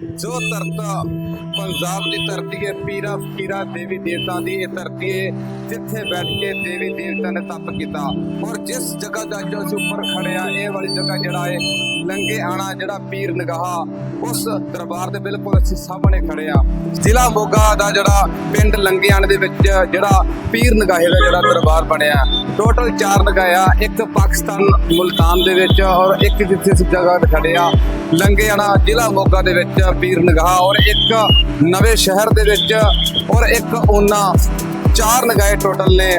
ਜੋ ਧਰਤਾ ਪੰਜਾਬ ਦੀ ਧਰਤੀ ਹੈ, ਪੀਰਾ ਫਕੀਰਾ ਦੇਵੀ ਦੇਵਤਾ ਦੀ ਇਹ ਧਰਤੀ ਹੈ, ਜਿੱਥੇ ਬੈਠ ਕੇ ਦੇਵੀ ਦੇਵਤਾ ਨੇ ਤਪ ਕੀਤਾ। ਔਰ ਜਿਸ ਜਗ੍ਹਾ ਦਾ ਜੋ ਅਸੀਂ ਉੱਪਰ ਖੜੇ ਆ ਇਹ ਵਾਲੀ ਜਗ੍ਹਾ ਜਿਹੜਾ ਹੈ ਲੰਗੇ ਆਣਾ ਜਿਹੜਾ ਪੀਰ ਨਗਾਹ ਉਸ ਦਰਬਾਰ ਦੇ ਬਿਲਕੁਲ ਅਸੀਂ ਸਾਹਮਣੇ ਖੜੇ ਆ। ਜ਼ਿਲ੍ਹਾ ਮੋਗਾ ਦਾ ਜਿਹੜਾ ਪਿੰਡ ਲੰਗੇਆਣ ਦੇ ਵਿੱਚ ਜਿਹੜਾ ਪੀਰ ਨਗਾਹੇ ਦਾ ਜਿਹੜਾ ਦਰਬਾਰ ਬਣਿਆ। ਟੋਟਲ 4 ਨਗਾਇਆ ਇੱਕ ਪਾਕਿਸਤਾਨ ਮੁਲਤਾਨ ਦੇ ਵਿੱਚ ਔਰ ਇੱਕ ਜਿੱਥੇ ਅਸੀਂ ਜਗ੍ਹਾ ਤੇ ਖੜੇ ਆ। ਲੰਗੇਆਣਾ ਜ਼ਿਲ੍ਹਾ ਮੋਗਾ ਦੇ ਵਿੱਚ ਪੀਰ ਨਗਾਹ ਔਰ ਇੱਕ ਨਵੇਂ ਸ਼ਹਿਰ ਦੇ ਵਿੱਚ ਔਰ ਇੱਕ ਉਹਨਾਂ ਚਾਰ ਨਗਾਏ ਟੋਟਲ ਨੇ।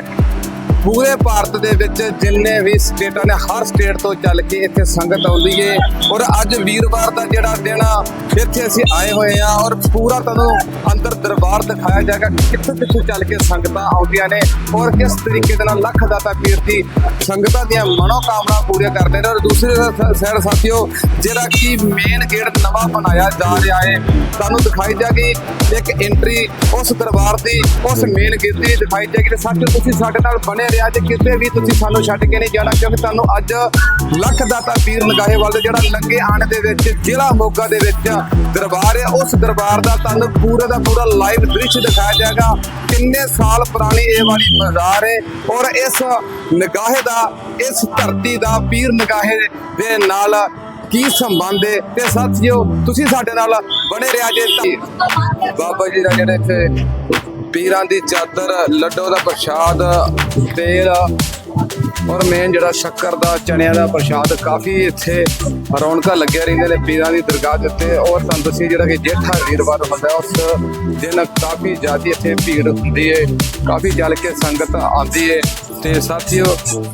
ਪੂਰੇ ਭਾਰਤ ਦੇ ਵਿੱਚ ਜਿੰਨੇ ਵੀ ਸਟੇਟਾਂ ਨੇ, ਹਰ ਸਟੇਟ ਤੋਂ ਚੱਲ ਕੇ ਇੱਥੇ ਸੰਗਤ ਆਉਂਦੀ ਏ। ਔਰ ਅੱਜ ਵੀਰਵਾਰ ਦਾ ਜਿਹੜਾ ਦਿਨ ਆ, ਇੱਥੇ ਅਸੀਂ ਆਏ ਹੋਏ ਆ ਔਰ ਪੂਰਾ ਤੁਹਾਨੂੰ ਅੰਦਰ ਦਰਬਾਰ ਦਿਖਾਇਆ ਜਾਏਗਾ ਕਿ ਕਿੱਥੇ ਕਿੱਥੇ ਚੱਲ ਕੇ ਸੰਗਤਾਂ ਆਉਂਦੀਆਂ ਨੇ ਔਰ ਕਿਸ ਤਰੀਕੇ ਦੇ ਨਾਲ ਲੱਖ ਦਾਤਾ ਪੀਰ ਦੀ ਸੰਗਤਾਂ ਦੀਆਂ ਮਨੋ ਕਾਮਨਾ ਪੂਰੀਆਂ ਕਰਦੇ ਨੇ। ਔਰ ਦੂਸਰੇ ਸਾਈਡ ਸਾਥੀਓ, ਜਿਹੜਾ ਕਿ ਮੇਨ ਗੇਟ ਨਵਾਂ ਬਣਾਇਆ ਜਾ ਰਿਹਾ ਹੈ ਤੁਹਾਨੂੰ ਦਿਖਾਈ ਜਾਏਗੀ ਇੱਕ ਐਂਟਰੀ ਉਸ ਦਰਬਾਰ ਦੀ, ਉਸ ਮੇਨ ਗੇਟ ਦੀ ਦਿਖਾਈ ਜਾਏਗੀ ਤੇ ਸਾਥੀਓ ਤੁਸੀਂ ਸਾਡੇ ਨਾਲ ਬਣੇ ਰਿਹਾ ਜੇ ਕਿਤੇ ਵੀ ਤੁਸੀਂ ਸਾਨੂੰ ਛੱਡ ਕੇ ਨਹੀਂ ਜਾਣਾ, ਕਿਉਂਕਿ ਤੁਹਾਨੂੰ ਅੱਜ ਲੱਖ ਦਾਤਾ ਪੀਰ ਨਗਾਹੇ ਵਾਲੇ ਜਿਹੜਾ ਲੰਗੇ ਆਣ ਦੇ ਵਿੱਚ, ਜ਼ਿਲ੍ਹਾ ਮੋਗਾ ਦੇ ਵਿੱਚ ਦਰਬਾਰ ਹੈ। ਉਸ ਦਰਬਾਰ ਦਾ ਤੁਹਾਨੂੰ ਪੂਰਾ ਦਾ ਪੂਰਾ ਲਾਈਵ ਦ੍ਰਿਸ਼ ਦਿਖਾਇਆ ਜਾਏਗਾ। ਕਿੰਨੇ ਸਾਲ ਪੁਰਾਣੀ ਇਹ ਵਾਲੀ ਬਾਜ਼ਾਰ ਹੈ ਔਰ ਇਸ ਨਗਾਹੇ ਦਾ, ਇਸ ਧਰਤੀ ਦਾ ਪੀਰ ਨਗਾਹੇ ਦੇ ਨਾਲ ਕੀ ਸੰਬੰਧ ਹੈ? ਤੇ ਸਾਥੀਓ, ਤੁਸੀਂ ਸਾਡੇ ਨਾਲ ਬਣੇ ਰਿਹਾ ਜੇ ਬਾਬਾ ਜੀ ਦਾ ਜਿਹੜੇ ਇੱਥੇ ਪੀਰਾਂ ਦੀ ਚਾਦਰ, ਲੱਡੋ ਦਾ ਪ੍ਰਸ਼ਾਦ, ਤੇਲ ਔਰ ਮੇਨ ਜਿਹੜਾ ਸ਼ੱਕਰ ਦਾ, ਚਣਿਆਂ ਦਾ ਪ੍ਰਸ਼ਾਦ, ਕਾਫੀ ਇੱਥੇ ਰੌਣਕਾਂ ਲੱਗਿਆ ਰਹਿੰਦੇ ਨੇ ਪੀਰਾਂ ਦੀ ਦਰਗਾਹ ਦੇ ਉੱਤੇ ਔਰ ਤੁਹਾਨੂੰ ਦੱਸੀ ਜਿਹੜਾ ਕਿ ਜੇਠਾ ਵੀਰਵਾਰ ਹੁੰਦਾ ਉਸ ਦਿਨ ਕਾਫੀ ਜ਼ਿਆਦਾ ਇੱਥੇ ਭੀੜ ਹੁੰਦੀ ਹੈ ਕਾਫੀ ਜਲ ਕੇ ਸੰਗਤ ਆਉਂਦੀ ਹੈ ਤੇ ਸਾਥੀਓ,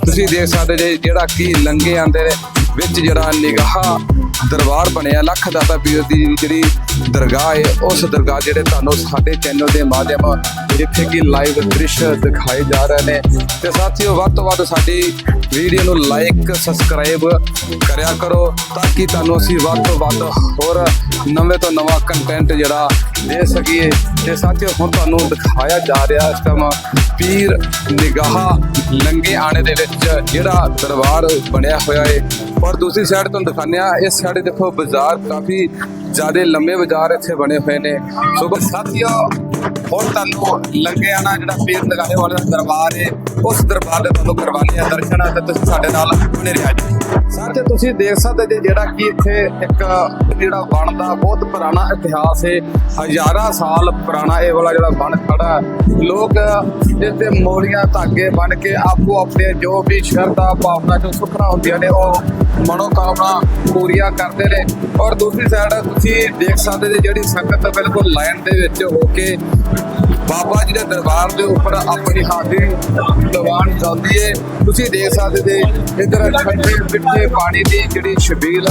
ਤੁਸੀਂ ਦੇਖ ਸਕਦੇ ਜੇ ਜਿਹੜਾ ਕਿ ਲੰਗੇ ਆਂਦੇ ਨੇ, ਵਿੱਚ ਜਿਹੜਾ ਨਿਗਾਹ ਦਰਬਾਰ ਬਣਿਆ, ਲੱਖ ਦਾਤਾ ਪੀਰ ਦੀ ਜਿਹੜੀ ਦਰਗਾਹ ਹੈ, ਉਸ ਦਰਗਾਹ ਜਿਹੜੇ ਤੁਹਾਨੂੰ ਸਾਡੇ ਚੈਨਲ ਦੇ ਮਾਧਿਅਮ ਜਿੱਥੇ ਕਿ ਲਾਈਵ ਦ੍ਰਿਸ਼ ਦਿਖਾਏ ਜਾ ਰਹੇ ਨੇ। ਤੇ ਸਾਥੀਓ, ਵੱਧ ਤੋਂ ਵੱਧ ਸਾਡੀ ਵੀਡੀਓ ਨੂੰ ਲਾਈਕ ਸਬਸਕ੍ਰਾਈਬ ਕਰਿਆ ਕਰੋ ਤਾਂ ਕਿ ਤੁਹਾਨੂੰ ਅਸੀਂ ਵੱਧ ਤੋਂ ਵੱਧ ਹੋਰ ਨਵੇਂ ਤੋਂ ਨਵਾਂ ਕੰਟੈਂਟ ਜਿਹੜਾ ਦੇ ਸਕੀਏ। ਤੇ ਸਾਥੀਓ, ਹੁਣ ਤੁਹਾਨੂੰ ਦਿਖਾਇਆ ਜਾ ਰਿਹਾ ਇਸ ਟਾਈਮ ਪੀਰ ਨਿਗਾਹ ਲੰਗੇ ਆਣੇ ਦੇ ਵਿੱਚ ਜਿਹੜਾ ਦਰਬਾਰ ਬਣਿਆ ਹੋਇਆ ਹੈ ਔਰ ਦੂਸਰੀ ਸਾਈਡ ਤੁਹਾਨੂੰ ਦਿਖਾਉਂਦੇ ਆ ਇਸ ਸਾਈਡ ਦੇਖੋ, ਬਾਜ਼ਾਰ ਕਾਫੀ ਜ਼ਿਆਦਾ ਲੰਮੇ ਬਾਜ਼ਾਰ ਇੱਥੇ ਬਣੇ ਹੋਏ ਨੇ। ਸੋ ਬਸ ਸਾਥੀਓ, ਹੁਣ ਤੁਹਾਨੂੰ ਲੰਗੇ ਆਣਾ ਜਿਹੜਾ ਪੀਰ ਨਗਾਹੇ ਵਾਲੇ ਦਾ ਦਰਬਾਰ ਏ ਉਸ ਦਰਬਾਰ ਦੇ ਤੁਹਾਨੂੰ ਕਰਵਾਉਣੇ ਆ ਦਰਸ਼ਨ ਤੇ ਤੁਸੀਂ ਸਾਡੇ ਨਾਲ ਬਣੇ ਰਿਹਾ ਜੀ ਸਾਥੀਓ ਤੁਸੀਂ ਦੇਖ ਸਕਦੇ ਜੇ ਜਿਹੜਾ ਕਿ ਇੱਥੇ ਇੱਕ ਜਿਹੜਾ ਬਣ ਦਾ ਬਹੁਤ ਪੁਰਾਣਾ ਇਤਿਹਾਸ ਹੈ। ਹਜ਼ਾਰਾਂ ਸਾਲ ਪੁਰਾਣਾ ਇਹ ਵਾਲਾ ਜਿਹੜਾ ਬਣ ਖੜਾ ਹੈ। ਲੋਕ ਇੱਥੇ ਮੋਲੀਆਂ ਧਾਗੇ ਬਣ ਕੇ ਆਪੋ ਆਪਣੇ ਜੋ ਵੀ ਸ਼ਰਧਾ ਭਾਵਨਾ ਜੋ ਸੁਖਣਾ ਹੁੰਦੀਆਂ ਨੇ, ਉਹ ਮਨੋਕਾਮਨਾ ਪੂਰੀਆਂ ਕਰਦੇ ਨੇ। ਔਰ ਦੂਸਰੀ ਸਾਈਡ ਤੁਸੀਂ ਦੇਖ ਸਕਦੇ ਜੇ ਜਿਹੜੀ ਸੰਗਤ ਬਿਲਕੁਲ ਲਾਈਨ ਦੇ ਵਿੱਚ ਹੋ ਕੇ ਬਾਬਾ ਜੀ ਦੇ ਦਰਬਾਰ ਦੇ ਉੱਪਰ ਆਪਣੀ ਹਾਜ਼ਰੀ ਦੀਵਾਨ ਜਾਂਦੀ ਏ। ਤੁਸੀਂ ਦੇਖ ਸਕਦੇ ਜੇ ਇਧਰ ਠੰਡੇ ਮਿੱਠੇ ਪਾਣੀ ਦੀ ਜਿਹੜੀ ਛਬੀਲ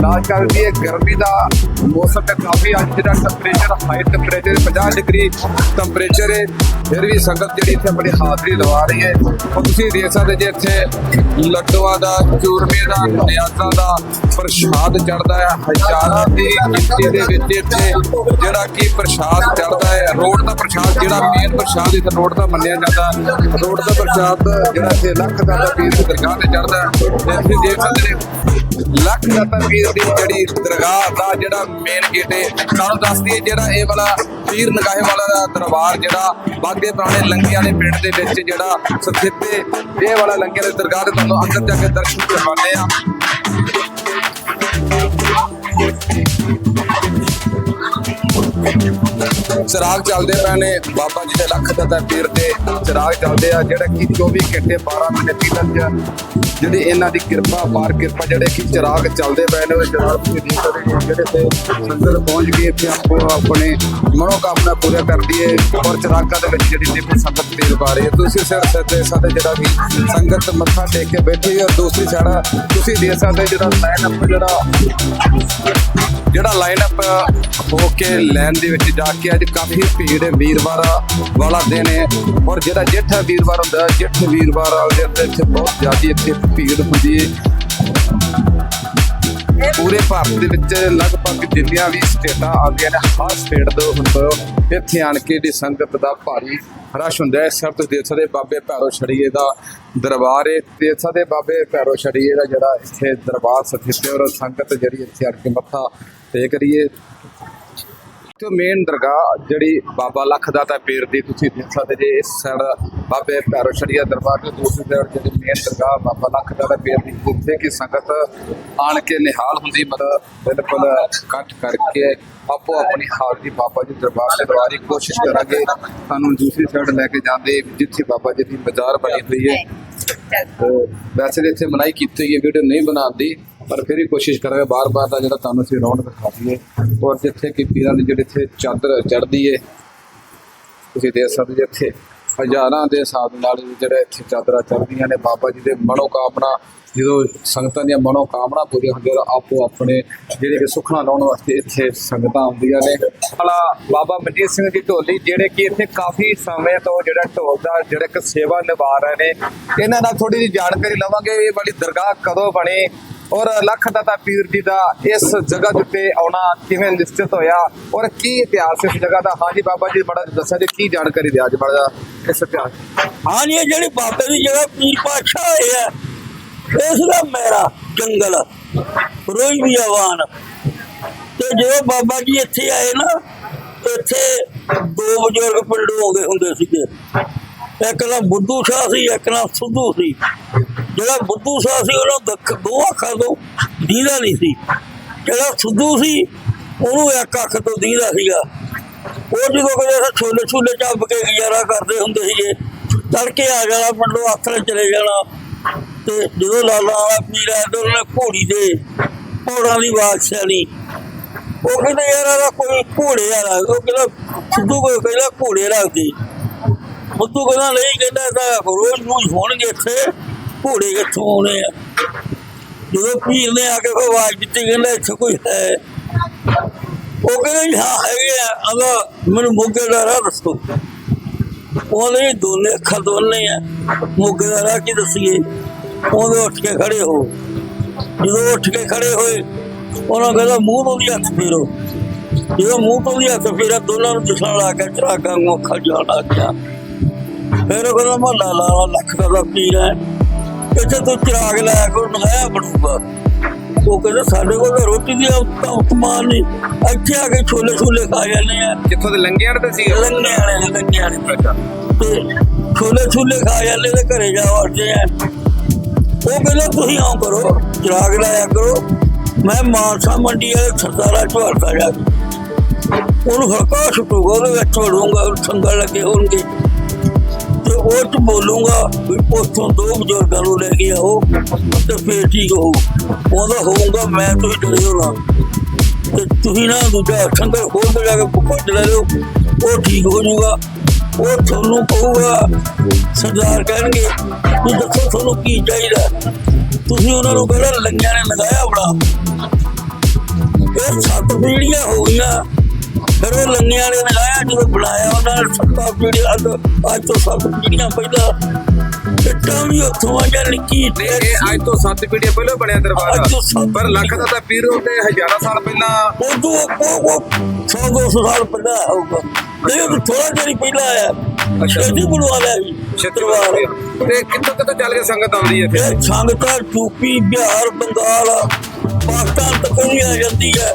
ਨਾਲ ਕਰਦੀ ਹੈ ਗਰਮੀ ਦਾ ਮੌਸਮ ਤੇ ਕਾਫੀ ਅੱਜ ਜਿਹੜਾ temperature high temperature 50 degree temperature ਹੈ। ਫਿਰ ਵੀ ਸੰਗਤ ਜਿਹੜੀ ਇੱਥੇ ਆਪਣੀ ਹਾਜ਼ਰੀ ਲਵਾ ਰਹੀ ਹੈ। ਉਹ ਤੁਸੀਂ ਦੇਖ ਸਕਦੇ ਜੇ ਇੱਥੇ ਲੱਡੂਆਂ ਦਾ ਚੂਰਮੇ ਦਾ, ਨਿਆਜ਼ਾਂ ਦਾ ਪ੍ਰਸ਼ਾਦ ਚੜਦਾ ਹੈ। ਹਜ਼ਾਰਾਂ ਦੀ ਗਿਣਤੀ ਦੇ ਵਿੱਚ ਇੱਥੇ ਜਿਹੜਾ ਕਿ ਪ੍ਰਸ਼ਾਦ ਚੜਦਾ ਹੈ। ਰੋਡ ਦਾ ਪ੍ਰਸ਼ਾਦ ਜਿਹੜਾ ਮੇਨ ਪ੍ਰਸ਼ਾਦ ਇੱਥੇ ਰੋਡ ਦਾ ਮੰਨਿਆ ਜਾਂਦਾ। ਰੋਡ ਦਾ ਪ੍ਰਸ਼ਾਦ ਜਿਹੜਾ ਇੱਥੇ ਲੱਖ ਦਾ ਦਾ ਪੀਰ ਦੀ ਦਰਗਾਹ ਤੇ ਚੜਦਾ ਤੁਸੀਂ ਦੇਖ ਸਕਦੇ ਨੇ, ਲੱਖ ਦਾ ਪੀਰ ਦੀ ਜਿਹੜੀ ਦਰਗਾਹ ਦਾ ਜਿਹੜਾ ਮੇਨ ਗੇਟ ਹੈ, ਤੁਹਾਨੂੰ ਦੱਸਦੀ ਹੈ ਜਿਹੜਾ ਇਹ ਵਾਲਾ ਪੀਰ ਨਗਾਹੇ ਵਾਲਾ ਦਾ ਦਰਬਾਰ ਜਿਹੜਾ ਬਾਗੇ ਪੁਰਾਣੇ ਲੰਗਿਆਂ ਦੇ ਪਿੰਡ ਦੇ ਵਿੱਚ ਜਿਹੜਾ ਸਥਿਤ ਹੈ, ਇਹ ਵਾਲਾ ਲੰਗਿਆਂ ਦੇ ਦਰਗਾਹ ਤੇ ਤੁਹਾਨੂੰ ਅੰਦਰ ਜਾ ਕੇ ਦਰਸ਼ਨ ਕਰਵਾਉਂਦੇ ਆ ਚਿਰਾਗ ਚੱਲਦੇ ਪਏ ਨੇ। ਬਾਬਾ ਜੀ ਦੇ ਲੱਖ ਦਾ ਤੀਰ 'ਤੇ ਚਿਰਾਗ ਚੱਲਦੇ ਆ, ਜਿਹੜਾ ਕਿ 24 ਘੰਟੇ 12 ਮਿੰਟ ਤੀਕਨ ਚ ਜਿਹੜੀ ਇਹਨਾਂ ਦੀ ਕਿਰਪਾ ਪਾਰ ਕਿਰਪਾ ਜਿਹੜੇ ਕਿ ਚਿਰਾਗ ਚੱਲਦੇ ਪਏ ਨੇ, ਉਹ ਚਿਰਾਗ ਤੁਸੀਂ ਦੇਖ ਸਕਦੇ ਹੋ ਜਿਹੜੇ ਤੇ ਸੰਗਤ ਪਹੁੰਚ ਕੇ ਇੱਥੇ ਆਪੋ ਆਪਣੇ। ਮਨੋਕਾਮਨਾ ਪੂਰੀ ਕਰਦੀ ਹੈ ਔਰ ਚਿਰਾਗਾਂ ਦੇ ਵਿੱਚ ਜਿਹੜੀ ਦੇਖੋ ਸੰਗਤ ਤੇਲ ਪਾ ਰਹੀ ਹੈ। ਤੁਸੀਂ ਸਿਰ ਸਿਰ ਸਾਡੇ ਜਿਹੜਾ ਕਿ ਸੰਗਤ ਮੱਥਾ ਟੇਕ ਕੇ ਬੈਠੀ ਔਰ ਦੂਸਰੀ ਸਾਡਾ ਤੁਸੀਂ ਦੇਖ ਸਕਦੇ ਜਿਹੜਾ ਲਾਈਨ ਅਪ ਜਿਹੜਾ ਜਿਹੜਾ ਲਾਈਨ ਅਪ ਹੋ ਕੇ ਲਾਈਨ ਦੇ ਵਿੱਚ ਜਾ ਕੇ ਅੱਜ ਕਾਫੀ ਭੀੜ ਹੈ ਵੀਰਵਾਰ ਵਾਲਾ ਦਿਨ ਹੈ। ਔਰ ਜਿਹੜਾ ਜੇਠਾ ਵੀਰਵਾਰ ਹੁੰਦਾ ਹੈ, ਜੇਠ ਵੀਰਵਾਰ ਵਾਲੇ ਦਿਨ ਤੇ ਇੱਥੇ ਬਹੁਤ ਜ਼ਿਆਦਾ ਇੱਥੇ ਭੀੜ ਹੁੰਦੀ ਹੈ। ਪੂਰੇ ਭਾਰਤ ਦੇ ਵਿੱਚ ਲਗਭਗ ਜਿੰਨੀਆਂ ਵੀ ਸਟੇਟਾਂ ਆਉਂਦੀਆਂ ਨੇ ਹਰ ਸਟੇਟ ਤੋਂ ਹੁੰਦੋ ਇੱਥੇ ਆਣ ਕੇ ਦੀ ਸੰਗਤ ਦਾ ਭਾਰੀ ਰਸ਼ ਹੁੰਦਾ ਹੈ। ਸਰ ਤੁਸੀਂ ਦੇਖ ਸਕਦੇ ਬਾਬੇ ਭੈਰੋ ਛੜੀਏ ਦਾ ਦਰਬਾਰ ਹੈ। ਦੇਖ ਦੇ ਬਾਬੇ ਭੈਰੋ ਛੜੀਏ ਦਾ ਜਿਹੜਾ ਇੱਥੇ ਦਰਬਾਰ ਸਥਿਤ ਹੈ। ਔਰ ਸੰਗਤ ਜਿਹੜੀ ਇੱਥੇ ਆਣ ਕੇ ਮੱਥਾ ਟੇਕ ਰਹੀ ਹੈ। ਤੇ ਮੇਨ ਦਰਗਾਹ ਜਿਹੜੀ ਬਾਬਾ ਲੱਖ ਦਾ ਤਾਂ ਪੀਰ ਦੀ ਤੁਸੀਂ ਦੇਖ ਸਕਦੇ ਜੇ ਇਸ ਸਾਈਡ ਬਾਬੇ ਭੈਰੋ ਸ਼ਰੀਆ ਦਰਬਾਰ ਤੇ ਦੂਸਰੀ ਸਾਈਡ ਜਿਹੜੀ ਮੇਨ ਦਰਗਾਹ ਬਾਬਾ ਲੱਖ ਦਾ ਤਾਂ ਪੀਰ ਦੀ ਜਿੱਥੇ ਕਿ ਸੰਗਤ ਆਣ ਕੇ ਨਿਹਾਲ ਹੁੰਦੀ ਮਤਲਬ ਬਿਲਕੁਲ ਇਕੱਠ ਕਰਕੇ ਆਪੋ ਆਪਣੀ ਹਾਜ਼ਰੀ ਬਾਬਾ ਜੀ ਦਰਬਾਰ ਦੀ ਕੋਸ਼ਿਸ਼ ਕਰਾਂਗੇ। ਤੁਹਾਨੂੰ ਦੂਸਰੀ ਸਾਈਡ ਲੈ ਕੇ ਜਾਂਦੇ ਜਿੱਥੇ ਬਾਬਾ ਜੀ ਦੀ ਮਜ਼ਾਰ ਬਣੀ ਹੋਈ ਹੈ। ਵੈਸੇ ਇੱਥੇ ਮਨਾਈ ਕੀਤੀ ਹੋਈ ਹੈ ਵੀਡੀਓ ਨਹੀਂ ਬਣਾਉਂਦੀ। ਪਰ ਫਿਰ ਵੀ ਕੋਸ਼ਿਸ਼ ਕਰਾਂਗੇ, ਬਾਰ-ਬਾਰ ਦਾ ਜਿਹੜਾ ਤੁਹਾਨੂੰ ਅਸੀਂ ਰੌਣਕ ਦਿਖਾ ਦਈਏ ਔਰ ਜਿੱਥੇ ਕਿ ਪੀਰਾਂ ਦੀ ਜਿਹੜੀ ਇੱਥੇ ਚਾਦਰ ਚੜਦੀ ਏ, ਤੁਸੀਂ ਦੇਖ ਸਕਦੇ ਜੇ ਇੱਥੇ ਹਜ਼ਾਰਾਂ ਦੇ ਹਿਸਾਬ ਨਾਲ ਜਿਹੜੇ ਇੱਥੇ ਚਾਦਰਾਂ ਚੜਦੀਆਂ ਨੇ, ਬਾਬਾ ਜੀ ਦੇ ਮਨੋਕਾਮਨਾ, ਜਦੋਂ ਸੰਗਤਾਂ ਦੀਆਂ ਮਨੋਕਾਮਨਾ ਪੂਰੀਆਂ ਹੁੰਦੀਆਂ ਤਾਂ ਆਪੋ ਆਪਣੇ ਜਿਹੜੇ ਕਿ ਸੁਖਣਾ ਲਾਉਣ ਵਾਸਤੇ ਇੱਥੇ ਸੰਗਤਾਂ ਆਉਂਦੀਆਂ ਨੇ। ਭਲਾ ਬਾਬਾ ਮਨਜੀਤ ਸਿੰਘ ਦੀ ਢੋਲੀ, ਜਿਹੜੇ ਕਿ ਇੱਥੇ ਕਾਫੀ ਸਮੇਂ ਤੋਂ ਜਿਹੜਾ ਢੋਲ ਦਾ ਜਿਹੜਾ ਕਿ ਸੇਵਾ ਨਿਭਾ ਰਹੇ ਨੇ, ਇਹਨਾਂ ਨਾਲ ਥੋੜੀ ਜਿਹੀ ਜਾਣਕਾਰੀ ਲਵਾਂਗੇ, ਇਹ ਵਾਲੀ ਦਰਗਾਹ ਕਦੋਂ ਬਣੀ ਔਰ ਲੱਖ ਦਾਤਾ ਪੀਰ ਜੀ ਦਾ ਇਸ ਜਗ੍ਹਾ ਦੇ ਉੱਤੇ ਆਉਣਾ ਕਿਵੇਂ ਨਿਸ਼ਚਿਤ ਹੋਇਆ? ਔਰ ਕੀ ਇਤਿਹਾਸ ਇਸ ਜਗ੍ਹਾ ਦਾ? ਹਾਂਜੀ ਬਾਬਾ ਜੀ, ਬੜਾ ਦੱਸਿਆ ਜੀ, ਕੀ ਜਾਣਕਾਰੀ ਦਿਆ ਅੱਜ ਬੜਾ ਇਸ ਇਤਿਹਾਸ ਹਾਂ ਇਹ ਜਿਹੜੀ ਬਾਬੇ ਦੀ ਜਗ੍ਹਾ ਪੀਰ ਪਾਤਸ਼ਾਹ ਹੋਏ ਇਸ ਦਾ ਮੇਰਾ ਜੰਗਲ, ਰੋਈ ਵੀ ਆਵਾਨ ਤੇ ਜਦੋਂ ਬਾਬਾ ਜੀ ਇੱਥੇ ਆਏ ਨਾ, ਇੱਥੇ ਦੋ ਬਜ਼ੁਰਗ ਪਿੰਡੋਂ ਆਉਂਦੇ ਹੁੰਦੇ ਸੀਗੇ। ਇੱਕ ਨਾ ਬੁੱਧੂ ਸ਼ਾਹ ਸੀ, ਇੱਕ ਨਾ ਸੁੱਧੂ ਸੀ। ਜਿਹੜਾ ਬੁੱਧੂ ਸ਼ਾਹ ਸੀ ਉਹਨੂੰ ਦੱਖ ਦੋ ਅੱਖਾਂ ਤੋਂ ਦੀਦਾ ਨਹੀਂ ਸੀ। ਜਿਹੜਾ ਸੁੱਧੂ ਸੀ, ਉਹਨੂੰ ਇੱਕ ਅੱਖ ਤੋਂ ਦੀਦਾ ਸੀਗਾ। ਉਹ ਜਦੋਂ ਕਦੇ ਛੋਲੇ ਛੋਲੇ ਚੱਬ ਕੇ ਗੁਜ਼ਾਰਾ ਕਰਦੇ ਹੁੰਦੇ ਸੀਗੇ, ਤੜਕੇ ਆ ਜਾਣਾ, ਪਿੰਡੋਂ ਆਥਣੇ ਚਲੇ ਜਾਣਾ। ਤੇ ਜਦੋਂ ਲਾਲਾ ਵਾਲਾ ਪੀਰ ਆਇਆ ਘੋੜੀ ਦੇ ਘੋੜਾਂ ਦੀ ਬਾਦਸ਼ਾਹ ਨਹੀਂ ਉਹ ਕਹਿੰਦੇ, ਯਾਰ, ਇਹਦਾ ਕੋਈ ਘੋੜੇ ਵਾਲਾ ਉਹ ਕਹਿੰਦਾ, ਸਿੱਧੂ ਕੋਈ ਕਹਿੰਦਾ ਘੋੜੇ ਰੱਖਦੇ ਬੁੱਧੂ ਕਹਿੰਦਾ, ਨਹੀਂ ਕਹਿੰਦਾ ਤਾਂ ਰੋਜ਼ ਰੋਜ਼ ਹੋਣਗੇ ਇੱਥੇ। ਘੋੜੇ ਕਿੱਥੋਂ ਆਉਣੇ ਆ? ਜਦੋਂ ਪੀਰ ਨੇ ਆ ਕੇ ਕੋਈ ਆਵਾਜ਼ ਦਿੱਤੀ, ਕਹਿੰਦਾ ਇੱਥੇ ਕੋਈ ਹੈ। ਉਹ ਕਹਿੰਦਾ ਹਾਂ, ਹੈਗੇ ਆ। ਅਗਾ ਮੈਨੂੰ ਮੋਗੇ ਦਾ ਰਾਹ ਦੱਸੋ। ਉਹਨੇ ਦੋਨੇ ਅੱਖਾਂ ਦੋਨੇ ਆ। ਮੋਗੇ ਦਾ ਰਾਹ ਕੀ ਦੱਸੀਏ? ਉਹਦੇ ਉੱਠ ਕੇ ਖੜੇ ਹੋ। ਜਦੋਂ ਉੱਠ ਕੇ ਖੜੇ ਹੋਏ, ਉਹਨਾਂ ਕਹਿੰਦਾ, ਮੂੰਹ ਤੋਂ ਦੀ ਹੱਥ ਫੇਰੋ। ਜਦੋਂ ਮੂੰਹ ਤੋਂ ਦੀ ਹੱਥ ਫੇਰਾ ਦੋਨਾਂ ਨੂੰ ਜਸਾ ਲਾ ਕੇ ਚਰਾਗਾ ਨੂੰ ਅੱਖਾਂ ਜਾਣ ਲੱਗ ਗਿਆ। ਫਿਰ ਉਹ ਕਹਿੰਦਾ ਮੈਂ ਲਾ ਲੱਖ ਦਾ ਦਾ ਪੀਰ ਹੈ। ਇੱਥੇ ਤੂੰ ਚਿਰਾਗ ਲਾਇਆ ਕਰੋ ਨਗਾਇਆ ਬਣੂਗਾ? ਉਹ ਕਹਿੰਦਾ ਸਾਡੇ ਕੋਲ ਤਾਂ ਰੋਟੀ ਦੀ ਉਤਮਾਨ ਨਹੀਂ। ਇੱਥੇ ਆ ਕੇ ਛੋਲੇ ਛੋਲੇ ਖਾ ਜਾਂਦੇ ਆ। ਜਿੱਥੋਂ ਦੇ ਲੰਗਿਆਂ ਤੇ ਸੀ? ਲੰਗੇ ਵਾਲੇ ਨੇ ਲੰਗੇ ਵਾਲੇ ਤੇ ਛੋਲੇ ਛੋਲੇ ਖਾ ਜਾਂਦੇ ਤੇ ਘਰੇ ਜਾ ਵੜਦੇ ਆ। ਉਹ ਕਹਿੰਦਾ ਤੁਸੀਂ ਆਉਂ ਕਰੋ ਚਿਰਾਗ ਲਾਇਆ ਕਰੋ। ਮੈਂ ਮਾਨਸਾ ਮੰਡੀ ਵਾਲੇ ਸਰਦਾਰਾ ਝਵਾੜਦਾ ਜਾ ਕੇ। ਉਹਨੂੰ ਹਲਕਾ ਛੁੱਟੂਗਾ ਉਹਦੇ ਵਿੱਚ ਵੜੂੰਗਾ ਸੰਗਲ ਲੱਗੇ ਹੋਣਗੇ। ਉਹ ਚ ਬੋਲੂੰਗਾ ਵੀ ਉੱਥੋਂ ਦੋ ਬਜ਼ੁਰਗਾਂ ਨੂੰ ਲੈ ਕੇ ਆਓ ਤੇ ਫੇਰ ਠੀਕ ਹੋਊ। ਉਹਦਾ ਹੋਊਗਾ, ਮੈਂ ਤੁਸੀਂ ਡਰਿਓ ਨਾ ਤੇ ਤੁਸੀਂ ਨਾ ਦੂਜਾ ਸੰਗਲ ਖੋਲ ਕੇ ਜਾ ਕੇ ਪੁੱਟ ਲੈ ਲਓ ਉਹ ਠੀਕ ਹੋ ਜਾਊਗਾ, ਉਹ ਤੁਹਾਨੂੰ ਕਹੂਗਾ, ਸਰਦਾਰ ਕਹਿਣਗੇ ਵੀ ਦੱਸੋ ਤੁਹਾਨੂੰ ਕੀ ਚਾਹੀਦਾ। ਤੁਸੀਂ ਉਹਨਾਂ ਨੂੰ ਕਹਿੰਦਾ ਲੰਗਿਆਂ ਨੇ ਲਗਾਇਆ ਬੜਾ ਇਹ ਸੱਤ ਪੀੜੀਆਂ ਹੋ ਗਈਆਂ। ਫਿਰ ਉਹ ਲੰਗਿਆਂ ਨੇ ਲਗਾਇਆ ਜਦੋਂ ਬਣਾਇਆ ਉਹਨਾਂ ਨੇ ਸੱਤਾਂ ਪੀੜੀਆਂ ਅੱਜ ਅੱਜ ਤੋਂ ਸੱਤ ਪੀੜੀਆਂ ਪਹਿਲਾਂ। ਇੱਟਾਂ ਵੀ ਉੱਥੋਂ ਆ ਜਾਂ ਨਿੱਕੀ ਇਹ ਅੱਜ ਤੋਂ 7 ਪੀੜ੍ਹੀਆਂ ਪਹਿਲਾਂ ਬਣਿਆ ਦਰਬਾਰ। ਸੱਤ ਪਰ ਲੱਖ ਦਾ ਤਾਂ ਪੀਰ ਹੁੰਦੇ ਹਜ਼ਾਰਾਂ ਸਾਲ ਪਹਿਲਾਂ ਉਦੋਂ ਉਹ ਉਹ ਸੌ ਦੋ ਸੌ ਸਾਲ ਪਹਿਲਾਂ ਹੋਊਗਾ ਨਹੀਂ ਉਹ ਥੋੜਾ ਜਿਹਾ ਹੀ ਪਹਿਲਾਂ ਆਇਆ। ਅੱਛਾ। ਛੇਤੀ ਬਣਵਾ ਲਿਆ ਜੀ ਛਤਰਵਾਰ ਤੇ ਕਿੱਥੋਂ ਕਿੱਥੋਂ ਚੱਲ ਕੇ ਸੰਗਤ ਆਉਂਦੀ ਹੈ ਫਿਰ? ਸੰਗਤਾਂ ਯੂਪੀ ਬਿਹਾਰ ਬੰਗਾਲ ਪਾਕਿਸਤਾਨ ਤੱਕ ਵੀ ਆ ਜਾਂਦੀ ਹੈ।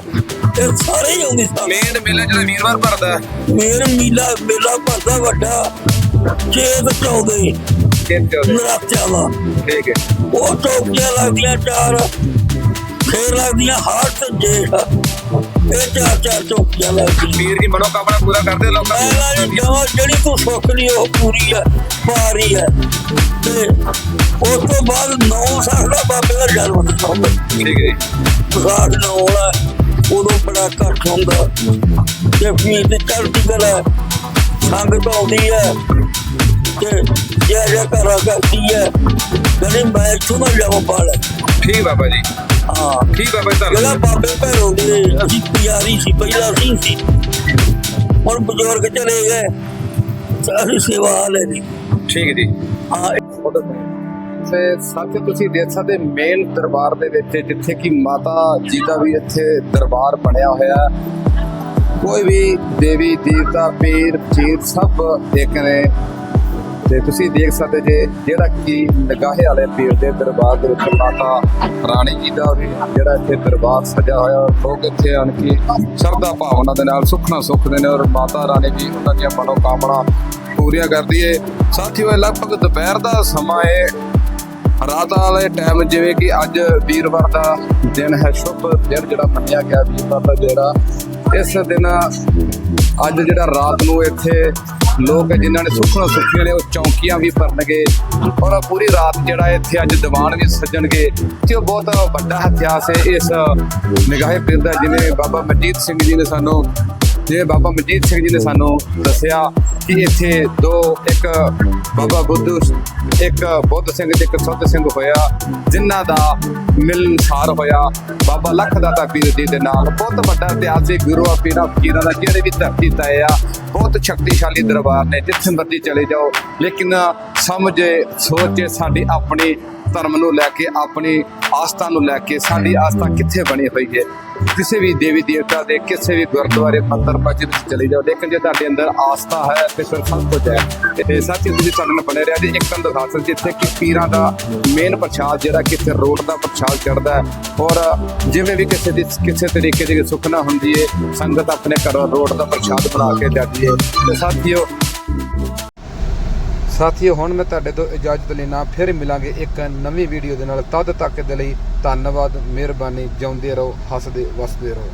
ਇਹ ਸਾਰੇ ਆਉਂਦੀ ਸੰਗਤ ਮੇਨ ਮੇਲਾ ਜਿਹੜਾ ਵੀਰਵਾਰ ਭਰਦਾ ਮੇਰ ਮੀਲਾ ਮੇਲਾ ਭਰਦਾ ਵੱਡਾ। ਚੇਤ ਚੌਦੇ ਕਿੱਥੇ ਉਹਦੇ? ਨਰਾਤਿਆਂ ਦਾ। ਠੀਕ ਹੈ। ਉਹ ਚੌਕੀਆਂ ਲੱਗਦੀਆਂ ਚਾਰ। ਫੇਰ ਲੱਗਦੀਆਂ ਹਾਰ ਤੇ ਜੇਠ। ਇਹ ਚਾਰ ਚਾਰ ਚੌਕੀਆਂ ਲੱਗਦੀਆਂ। ਪੀਰ ਦੀ ਮਨੋਕਾਮਨਾ ਪੂਰਾ ਕਰਦੇ ਲੋਕਾਂ ਦੀ। ਜਿਹੜੀ ਤੂੰ ਸੁੱਖ ਲਈ ਉਹ ਪੂਰੀ ਹੈ ਪਾਰੀ ਹੈ। ਤੇ ਉਸ ਤੋਂ ਬਾਅਦ ਨੌ ਸਾਲ ਦਾ ਬਾਬੇ ਦਾ ਜਨਮ ਹੁੰਦਾ ਠੀਕ ਹੈ ਉਦੋਂ ਬੜਾ ਇਕੱਠ ਹੁੰਦਾ। ਤੇ ਫੀਸ ਦੀ ਚੜ੍ਹਦੀ ਕਲਾ ਸੰਗਤ ਆਉਂਦੀ ਹੈ। ਤੇ ਜੇ ਜੇ ਕਰਾ ਕਰਦੀ ਹੈ ਕਹਿੰਦੇ ਮੈਂ ਨਾ ਜਾਵਾਂ ਪਾਲ ਠੀਕ ਬਾਬਾ ਜੀ। ਹਾਂ। ਠੀਕ ਬਾਬਾ ਜੀ ਜਿਹੜਾ ਬਾਬੇ ਭੈਰੋ ਦੇ ਅਸੀਂ ਪਿਆਰੀ ਸੀ ਪਹਿਲਾਂ ਅਸੀਂ ਸੀ। ਹੁਣ ਬਜ਼ੁਰਗ ਚਲੇ ਗਏ ਅਸੀਂ ਸੇਵਾ ਲੈ ਲਈ। ਠੀਕ ਹੈ। ਜੀ ਹਾਂ। ਤੇ ਸੱਚ ਤੁਸੀਂ ਦੇਖ ਸਕਦੇ ਮੇਨ ਦਰਬਾਰ ਦੇ ਵਿੱਚ ਜਿੱਥੇ ਕਿ ਮਾਤਾ ਜੀ ਦਾ ਵੀ ਇੱਥੇ ਦਰਬਾਰ ਬਣਿਆ ਹੋਇਆ ਕੋਈ ਵੀ ਦੇਵੀ, ਦੇਵਤਾ, ਪੀਰ ਫਕੀਰ ਸਭ ਇੱਕ ਨੇ। ਤੇ ਤੁਸੀਂ ਦੇਖ ਸਕਦੇ ਜੇ ਜਿਹੜਾ ਕਿ ਨਗਾਹੇ ਵਾਲੇ ਪੀਰ ਦੇ ਦਰਬਾਰ ਦੇ ਵਿੱਚ ਮਾਤਾ ਰਾਣੀ ਜੀ ਦਾ ਵੀ ਜਿਹੜਾ ਇੱਥੇ ਦਰਬਾਰ ਸਜਾ ਹੋਇਆ, ਲੋਕ ਇੱਥੇ ਆਣ ਕੇ ਸ਼ਰਧਾ ਭਾਵਨਾ ਦੇ ਨਾਲ ਸੁਖਣਾ ਸੁਖਦੇ ਨੇ ਔਰ ਮਾਤਾ ਰਾਣੀ ਜੀ ਉਹਨਾਂ ਦੀਆਂ ਮਨੋਕਾਮਨਾ ਪੂਰੀਆਂ ਕਰਦੀ ਏ। ਸਾਥੀਓ, ਇਹ ਲਗਭਗ ਦੁਪਹਿਰ ਦਾ ਸਮਾਂ ਏ। ਰਾਤ ਵਾਲੇ ਟਾਈਮ ਜਿਵੇਂ ਕਿ ਅੱਜ ਵੀਰਵਾਰ ਦਾ ਦਿਨ ਹੈ, ਸ਼ੁਭ ਦਿਨ ਜਿਹੜਾ ਮੰਨਿਆ ਗਿਆ ਵੀਰਵਾਰ ਦਾ ਜਿਹੜਾ, ਇਸ ਦਿਨ ਅੱਜ ਜਿਹੜਾ ਰਾਤ ਨੂੰ ਇੱਥੇ ਲੋਕ ਜਿਨ੍ਹਾਂ ਨੇ ਸੁਖਣਾ ਸੁੱਖੀਆਂ ਨੇ ਉਹ ਚੌਂਕੀਆਂ ਵੀ ਭਰਨਗੇ ਔਰ ਪੂਰੀ ਰਾਤ ਜਿਹੜਾ ਇੱਥੇ ਅੱਜ ਦੀਵਾਨ ਵੀ ਸੱਜਣਗੇ ਤੇ ਉਹ ਬਹੁਤ ਵੱਡਾ ਇਤਿਹਾਸ ਹੈ, ਇਸ ਨਿਗਾਹੇ ਪਿੰਡ ਦਾ ਜਿਵੇਂ ਬਾਬਾ ਮਨਜੀਤ ਸਿੰਘ ਜੀ ਨੇ ਸਾਨੂੰ ਜਿਵੇਂ ਬਾਬਾ ਮਨਜੀਤ ਸਿੰਘ ਜੀ ਨੇ ਸਾਨੂੰ ਦੱਸਿਆ ਕਿ ਇੱਥੇ ਦੋ, ਇੱਕ ਬਾਬਾ ਬੁੱਧ, ਇੱਕ ਬੁੱਧ ਸਿੰਘ ਤੇ ਇੱਕ ਸੁੱਧ ਸਿੰਘ ਹੋਇਆ, ਜਿਨ੍ਹਾਂ ਦਾ ਮਿਲਨਸਾਰ ਹੋਇਆ। ਬਾਬਾ ਲੱਖ ਦਾਤਾ ਪੀਰ ਜੀ ਦੇ ਨਾਲ ਬਹੁਤ ਵੱਡਾ ਇਤਿਹਾਸਿਕ ਗੁਰੂ ਆ, ਪੀਰਾਂ, ਫਕੀਰਾਂ ਦਾ ਜਿਹੜੇ ਵੀ ਧਰਤੀ ਤੇ ਆ, ਬਹੁਤ ਸ਼ਕਤੀਸ਼ਾਲੀ ਦਰਬਾਰ ਨੇ, ਜਿੱਥੇ ਮਰਜ਼ੀ ਚਲੇ ਜਾਓ। ਲੇਕਿਨ ਸਮਝੇ, ਸੋਚੇ ਸਾਡੀ ਆਪਣੀ ਧਰਮ ਨੂੰ ਲੈ ਕੇ, ਆਪਣੀ ਆਸਥਾ ਨੂੰ ਲੈ ਕੇ, ਸਾਡੀ ਆਸਥਾ ਕਿੱਥੇ ਬਣੀ ਹੋਈ ਹੈ? ਕਿਸੇ ਵੀ ਦੇਵੀ ਦੇਵਤਾ ਦੇ, ਕਿਸੇ ਵੀ ਗੁਰਦੁਆਰੇ ਮੰਦਰ ਮਸਜਿਦ ਵਿੱਚ ਚਲੇ ਜਾਓ, ਲੇਕਿਨ ਜੇ ਤੁਹਾਡੇ ਅੰਦਰ ਆਸਥਾ ਹੈ ਤੇ ਫਿਰ ਸਭ ਕੁਝ ਹੈ। ਤੇ ਸੱਚ ਤੁਸੀਂ ਸਾਡੇ ਨਾਲ ਬਣੇ ਰਿਹਾ ਜੀ, ਇੱਕ ਤਾਂ ਦਿਖਾ ਸਕਦੇ ਜਿੱਥੇ ਕਿ ਪੀਰਾਂ ਦਾ ਮੇਨ ਪ੍ਰਸ਼ਾਦ ਜਿਹੜਾ ਕਿ ਰੋਡ ਦਾ ਪ੍ਰਸ਼ਾਦ ਚੜਦਾ ਹੈ। ਔਰ ਜਿਵੇਂ ਵੀ ਕਿਸੇ ਦੀ, ਕਿਸੇ ਤਰੀਕੇ ਦੀ ਸੁਖਨਾ ਹੁੰਦੀ ਹੈ ਸੰਗਤ ਆਪਣੇ ਘਰੋਂ ਰੋਡ ਦਾ ਪ੍ਰਸ਼ਾਦ ਬਣਾ ਕੇ ਜਾਂਦੀ ਹੈ ਤੇ ਸਾਥੀਓ ਸਾਥੀਓ, ਹੁਣ ਮੈਂ ਤੁਹਾਡੇ ਤੋਂ ਇਜਾਜ਼ਤ ਲੈਣਾ ਫਿਰ ਮਿਲਾਂਗੇ ਇੱਕ ਨਵੀਂ ਵੀਡੀਓ ਦੇ ਨਾਲ। ਤਦ ਤੱਕ ਦੇ ਲਈ ਧੰਨਵਾਦ, ਮਿਹਰਬਾਨੀ, ਜਿਉਂਦੇ ਰਹੋ, ਹੱਸਦੇ ਵਸਦੇ ਰਹੋ।